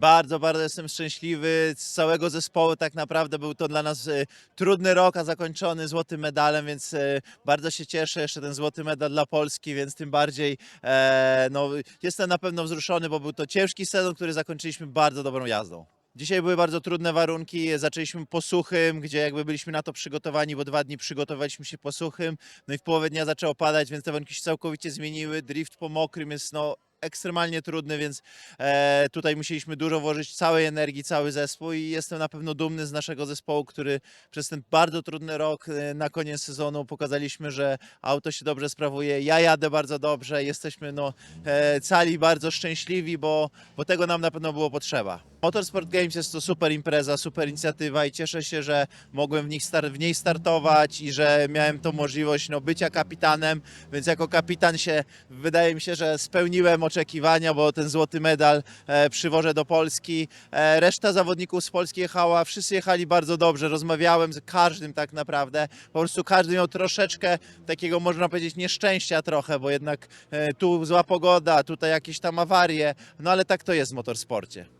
Bardzo, bardzo jestem szczęśliwy z całego zespołu. Tak naprawdę był to dla nas e, trudny rok, a zakończony złotym medalem, więc e, bardzo się cieszę. Jeszcze ten złoty medal dla Polski, więc tym bardziej e, no, jestem na pewno wzruszony, bo był to ciężki sezon, który zakończyliśmy bardzo dobrą jazdą. Dzisiaj były bardzo trudne warunki. Zaczęliśmy po suchym, gdzie jakby byliśmy na to przygotowani, bo dwa dni przygotowaliśmy się po suchym. No i w połowie dnia zaczęło padać, więc te warunki się całkowicie zmieniły. Drift po mokrym jest no, ekstremalnie trudny, więc e, tutaj musieliśmy dużo włożyć całej energii, cały zespół i jestem na pewno dumny z naszego zespołu, który przez ten bardzo trudny rok e, na koniec sezonu pokazaliśmy, że auto się dobrze sprawuje. Ja jadę bardzo dobrze, jesteśmy no, e, cali bardzo szczęśliwi, bo, bo tego nam na pewno było potrzeba. Motorsport Games jest to super impreza, super inicjatywa i cieszę się, że mogłem w, nich star- w niej startować i że miałem tą możliwość no, bycia kapitanem, więc jako kapitan się wydaje mi się, że spełniłem oczekiwania, bo ten złoty medal e, przywożę do Polski. E, reszta zawodników z Polski jechała, wszyscy jechali bardzo dobrze, rozmawiałem z każdym tak naprawdę, po prostu każdy miał troszeczkę takiego można powiedzieć nieszczęścia trochę, bo jednak e, tu zła pogoda, tutaj jakieś tam awarie, no ale tak to jest w motorsporcie.